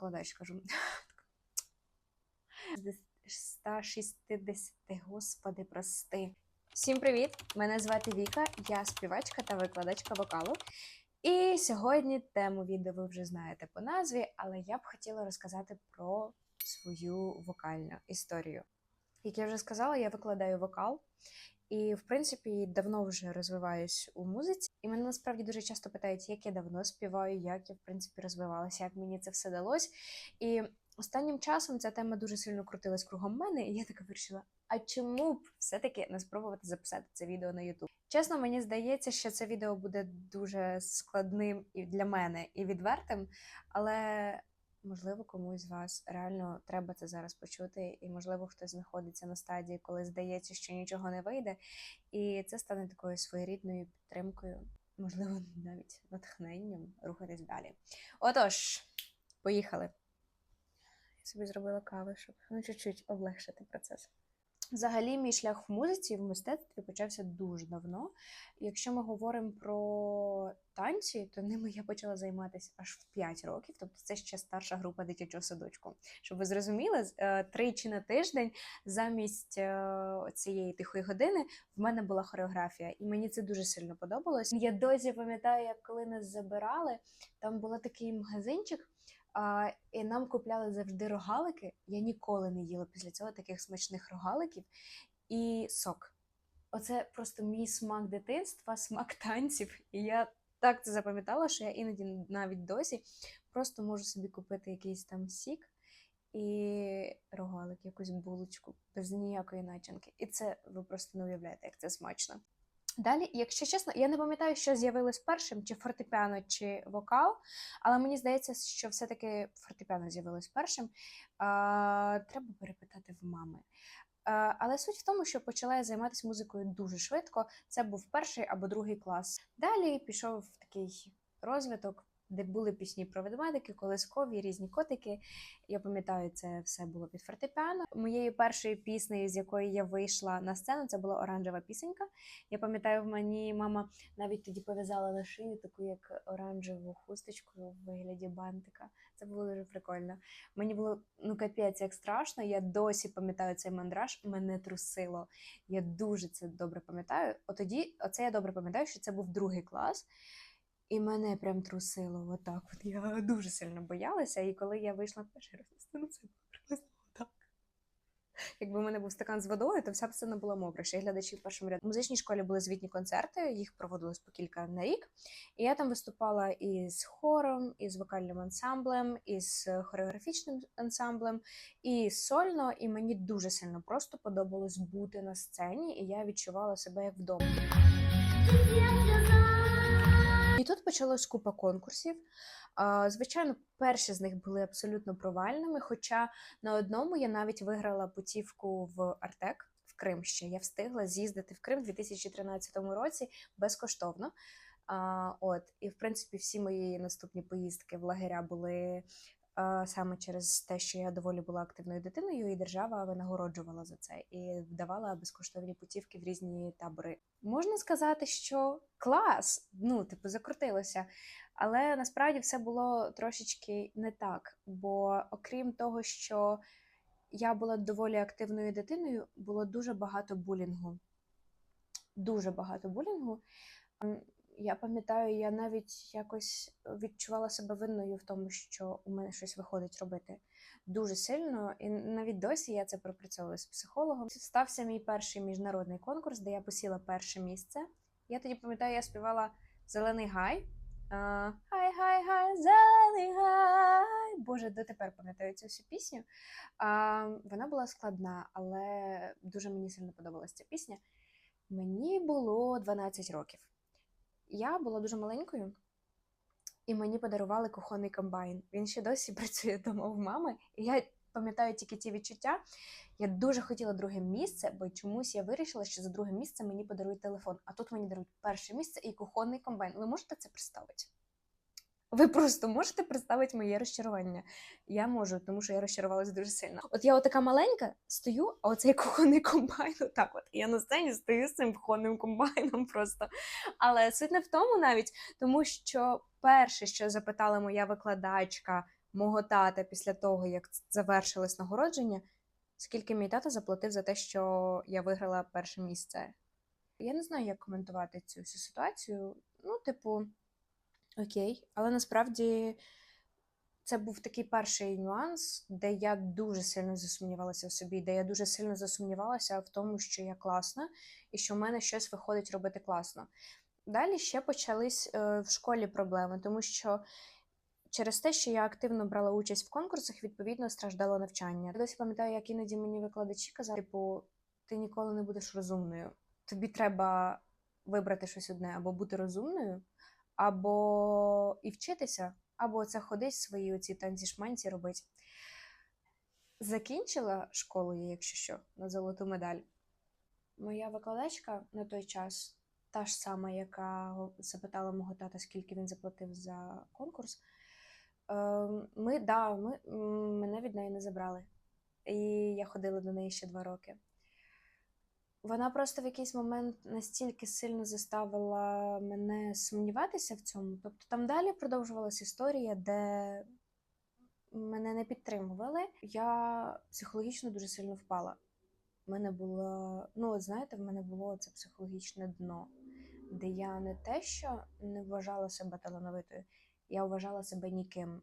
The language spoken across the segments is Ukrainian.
викладач кажу. 160, господи, прости. Всім привіт! Мене звати Віка, я співачка та викладачка вокалу. І сьогодні тему відео ви вже знаєте по назві, але я б хотіла розказати про свою вокальну історію. Як я вже сказала, я викладаю вокал. І, в принципі, давно вже розвиваюсь у музиці. І мене насправді дуже часто питають, як я давно співаю, як я в принципі розвивалася, як мені це все далось. І останнім часом ця тема дуже сильно крутилась кругом мене, і я така вирішила: а чому б все-таки не спробувати записати це відео на YouTube? Чесно, мені здається, що це відео буде дуже складним і для мене, і відвертим, але. Можливо, комусь з вас реально треба це зараз почути, і можливо хтось знаходиться на стадії, коли здається, що нічого не вийде, і це стане такою своєрідною підтримкою, можливо, навіть натхненням рухатись далі. Отож, поїхали. Я собі зробила каву, щоб ну, чуть-чуть облегшити процес. Взагалі, мій шлях в музиці і в мистецтві почався дуже давно. Якщо ми говоримо про танці, то ними я почала займатися аж в 5 років, тобто це ще старша група дитячого садочку. Щоб ви зрозуміли, е, тричі на тиждень замість е, цієї тихої години в мене була хореографія, і мені це дуже сильно подобалось. Я досі пам'ятаю, як коли нас забирали, там був такий магазинчик. А, І нам купляли завжди рогалики. Я ніколи не їла після цього таких смачних рогаликів і сок. Оце просто мій смак дитинства, смак танців. І я так це запам'ятала, що я іноді навіть досі просто можу собі купити якийсь там сік і рогалик, якусь булочку без ніякої начинки. І це ви просто не уявляєте, як це смачно. Далі, якщо чесно, я не пам'ятаю, що з'явилось першим, чи фортепіано, чи вокал, але мені здається, що все-таки фортепіано з'явилось першим. А, Треба перепитати в мами. А, але суть в тому, що почала я займатися музикою дуже швидко. Це був перший або другий клас. Далі пішов такий розвиток де були пісні про ведмедики, колискові, різні котики. Я пам'ятаю, це все було під фортепіано. Моєю першою піснею, з якої я вийшла на сцену, це була оранжева пісенька. Я пам'ятаю, в мені мама навіть тоді пов'язала на шию таку як оранжеву хусточку в вигляді бантика. Це було дуже прикольно. Мені було ну капець як страшно. Я досі пам'ятаю цей мандраж, мене трусило. Я дуже це добре пам'ятаю. От тоді, оце я добре пам'ятаю, що це був другий клас. І мене прям трусило отак. От я дуже сильно боялася. І коли я вийшла перший раз на сцену, це було отак. Якби в мене був стакан з водою, то вся сцена була мокра. Ще глядачі в першому ряду. В музичній школі були звітні концерти, їх проводилось по кілька на рік. І я там виступала із хором, із вокальним ансамблем, із хореографічним ансамблем, і сольно. І мені дуже сильно просто подобалось бути на сцені, і я відчувала себе як вдома. Почалась купа конкурсів. Звичайно, перші з них були абсолютно провальними. Хоча на одному я навіть виграла путівку в Артек в Крим ще. Я встигла з'їздити в Крим у 2013 році безкоштовно. От, і в принципі, всі мої наступні поїздки в лагеря були саме через те, що я доволі була активною дитиною, і держава винагороджувала за це і давала безкоштовні путівки в різні табори. Можна сказати, що клас, ну типу закрутилося. Але насправді все було трошечки не так. Бо окрім того, що я була доволі активною дитиною, було дуже багато булінгу. Дуже багато булінгу. Я пам'ятаю, я навіть якось відчувала себе винною в тому, що у мене щось виходить робити дуже сильно, і навіть досі я це пропрацьовую з психологом. Стався мій перший міжнародний конкурс, де я посіла перше місце. Я тоді пам'ятаю, я співала Зелений гай. Хай, хай, хай, зелений гай. Боже, дотепер пам'ятаю цю всю пісню. А, Вона була складна, але дуже мені сильно подобалася ця пісня. Мені було 12 років. Я була дуже маленькою, і мені подарували кухонний комбайн. Він ще досі працює вдома в мами. І я пам'ятаю тільки ті відчуття. Я дуже хотіла друге місце, бо чомусь я вирішила, що за друге місце мені подарують телефон. А тут мені дарують перше місце і кухонний комбайн. Ви можете це представити? Ви просто можете представити моє розчарування. Я можу, тому що я розчарувалася дуже сильно. От я отака маленька стою, а оцей кухонний комбайн, отак от. я на сцені стою з цим кухонним комбайном просто. Але суть не в тому навіть, тому що перше, що запитала моя викладачка мого тата після того, як завершилось нагородження, скільки мій тато заплатив за те, що я виграла перше місце. Я не знаю, як коментувати цю всю ситуацію. Ну, типу, окей, але насправді це був такий перший нюанс, де я дуже сильно засумнівалася в собі, де я дуже сильно засумнівалася в тому, що я класна і що в мене щось виходить робити класно. Далі ще почались е, в школі проблеми, тому що через те, що я активно брала участь в конкурсах, відповідно страждало навчання. Я досі пам'ятаю, як іноді мені викладачі казали, типу, ти ніколи не будеш розумною. Тобі треба вибрати щось одне або бути розумною, або і вчитися, або це ходить свої оці танці шманці робить. Закінчила школу я, якщо що, на золоту медаль. Моя викладачка на той час, та ж сама, яка запитала мого тата, скільки він заплатив за конкурс. Ем, Ми, да, ми, мене від неї не забрали. І я ходила до неї ще два роки. Вона просто в якийсь момент настільки сильно заставила мене сумніватися в цьому. Тобто там далі продовжувалася історія, де мене не підтримували. Я психологічно дуже сильно впала. У мене було, ну, от знаєте, в мене було це психологічне дно, де я не те, що не вважала себе талановитою, я вважала себе ніким.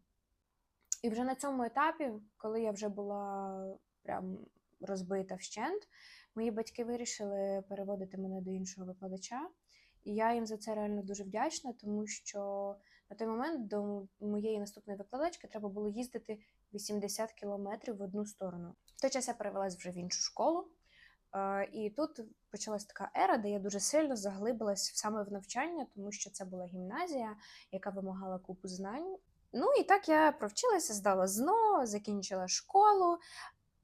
І вже на цьому етапі, коли я вже була прям розбита вщент, мої батьки вирішили переводити мене до іншого викладача. І я їм за це реально дуже вдячна, тому що на той момент до моєї наступної викладачки треба було їздити 80 кілометрів в одну сторону. В той час я перевелась вже в іншу школу. І тут почалась така ера, де я дуже сильно заглибилась саме в навчання, тому що це була гімназія, яка вимагала купу знань. Ну і так я провчилася, здала ЗНО, закінчила школу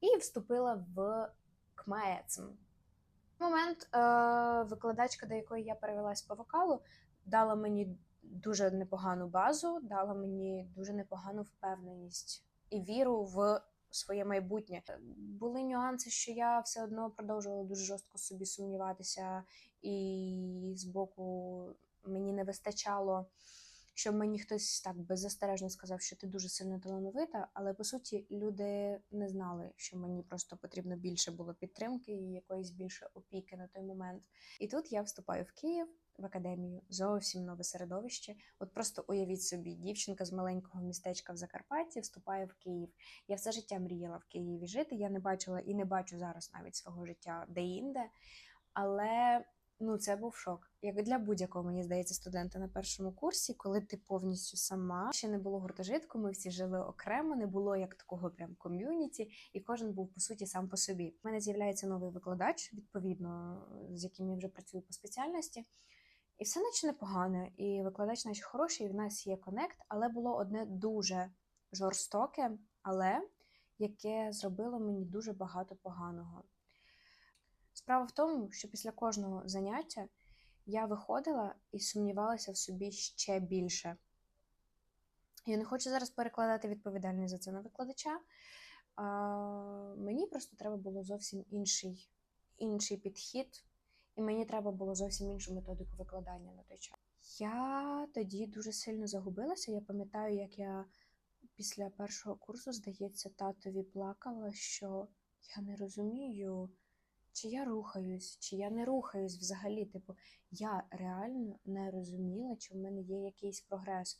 і вступила в КМАЕЦМ. В момент е, викладачка, до якої я перевелась по вокалу, дала мені дуже непогану базу, дала мені дуже непогану впевненість і віру в своє майбутнє. Були нюанси, що я все одно продовжувала дуже жорстко собі сумніватися, і з боку мені не вистачало, щоб мені хтось так беззастережно сказав, що ти дуже сильно талановита, але по суті люди не знали, що мені просто потрібно більше було підтримки і якоїсь більше опіки на той момент. І тут я вступаю в Київ. В академію зовсім нове середовище. От просто уявіть собі, дівчинка з маленького містечка в Закарпатті вступає в Київ. Я все життя мріяла в Києві жити. Я не бачила і не бачу зараз навіть свого життя де-інде. Але ну це був шок. Як для будь-якого, мені здається, студента на першому курсі, коли ти повністю сама ще не було гуртожитку, ми всі жили окремо, не було як такого прям ком'юніті, і кожен був по суті сам по собі. У мене з'являється новий викладач, відповідно, з яким я вже працюю по спеціальності. І все наче непогано, і викладач наче хороший, і в нас є конект, але було одне дуже жорстоке, але яке зробило мені дуже багато поганого. Справа в тому, що після кожного заняття я виходила і сумнівалася в собі ще більше. Я не хочу зараз перекладати відповідальність за це на викладача. А, Мені просто треба було зовсім інший, інший підхід. І мені треба було зовсім іншу методику викладання на той час. Я тоді дуже сильно загубилася. Я пам'ятаю, як я після першого курсу, здається, татові плакала, що я не розумію, чи я рухаюсь, чи я не рухаюсь взагалі. Типу, я реально не розуміла, чи в мене є якийсь прогрес.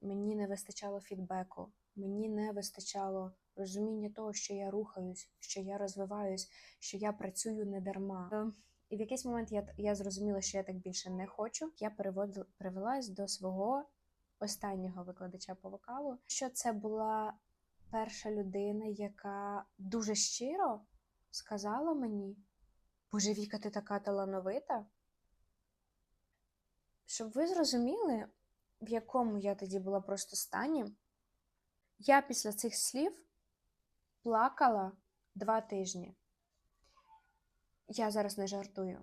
Мені не вистачало фідбеку, мені не вистачало розуміння того, що я рухаюсь, що я розвиваюсь, що я працюю не дарма. І в якийсь момент я я зрозуміла, що я так більше не хочу. Я переводила привелась до свого останнього викладача по вокалу. Що це була перша людина, яка дуже щиро сказала мені: Боже, Віка, ти така талановита. Щоб ви зрозуміли, в якому я тоді була просто стані, я після цих слів плакала два тижні. Я зараз не жартую.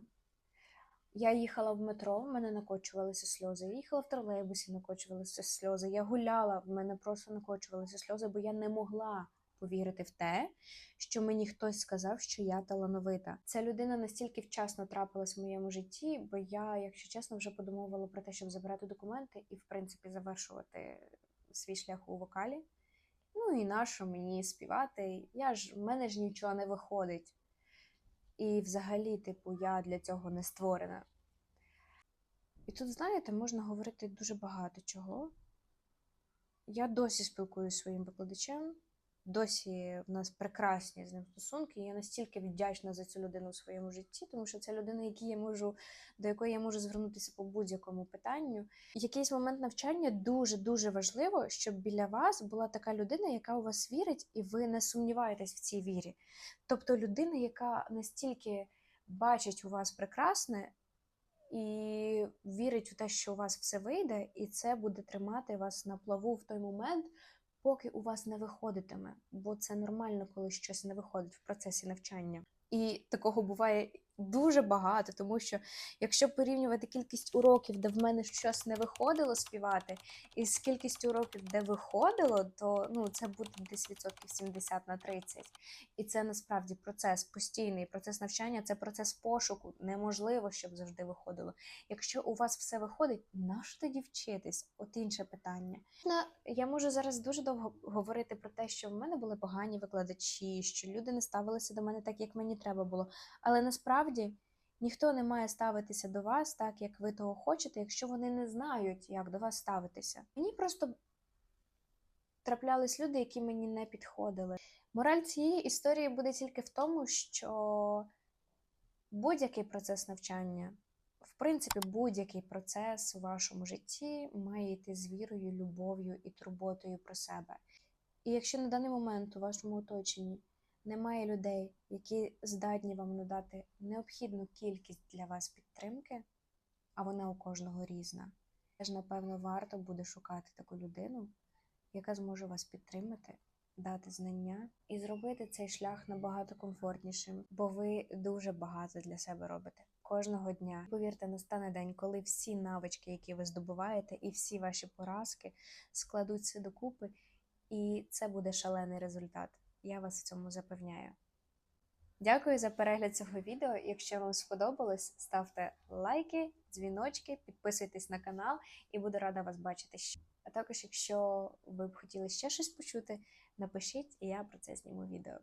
Я їхала в метро, в мене накочувалися сльози. Я їхала в тролейбусі, накочувалися сльози. Я гуляла, в мене просто накочувалися сльози, бо я не могла повірити в те, що мені хтось сказав, що я талановита. Ця людина настільки вчасно трапилась в моєму житті, бо я, якщо чесно, вже подумувала про те, щоб забирати документи і, в принципі, завершувати свій шлях у вокалі. Ну і нащо мені співати? Я ж в мене ж нічого не виходить. І взагалі, типу, я для цього не створена. І тут, знаєте, можна говорити дуже багато чого. Я досі спілкуюся зі своїм викладачем, досі в нас прекрасні з ним стосунки. і Я настільки вдячна за цю людину в своєму житті, тому що це людина, якій я можу, до якої я можу звернутися по будь-якому питанню. Якийсь момент навчання дуже дуже важливо, щоб біля вас була така людина, яка у вас вірить, і ви не сумніваєтесь в цій вірі. Тобто людина, яка настільки бачить у вас прекрасне. І вірить у те, що у вас все вийде, і це буде тримати вас на плаву в той момент, поки у вас не виходитиме. Бо це нормально, коли щось не виходить в процесі навчання. І такого буває дуже багато, тому що якщо порівнювати кількість уроків, де в мене щось не виходило співати, і з кількістю уроків, де виходило, то ну це буде десь відсотків 70 на 30. І це насправді процес постійний. Процес навчання це процес пошуку. Неможливо, щоб завжди виходило. Якщо у вас все виходить, нащо тоді вчитись? От інше питання. Я можу зараз дуже довго говорити про те, що в мене були погані викладачі, що люди не ставилися до мене так, як мені треба було. Але насправді ніхто не має ставитися до вас так, як ви того хочете, якщо вони не знають, як до вас ставитися. Мені просто траплялись люди, які мені не підходили. Мораль цієї історії буде тільки в тому, що будь-який процес навчання, в принципі, будь-який процес у вашому житті має йти з вірою, любов'ю і турботою про себе. І якщо на даний момент у вашому оточенні немає людей, які здатні вам надати необхідну кількість для вас підтримки, а вона у кожного різна, теж, напевно, варто буде шукати таку людину, яка зможе вас підтримати, дати знання і зробити цей шлях набагато комфортнішим, бо ви дуже багато для себе робите. Кожного дня, повірте, настане день, коли всі навички, які ви здобуваєте, і всі ваші поразки складуться докупи, і це буде шалений результат. Я вас в цьому запевняю. Дякую за перегляд цього відео. Якщо вам сподобалось, ставте лайки, дзвіночки, підписуйтесь на канал і буду рада вас бачити ще. А також, якщо ви б хотіли ще щось почути, напишіть, і я про це зніму відео.